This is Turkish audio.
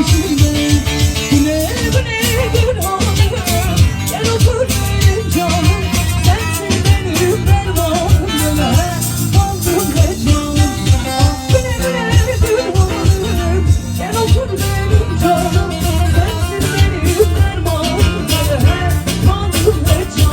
içinde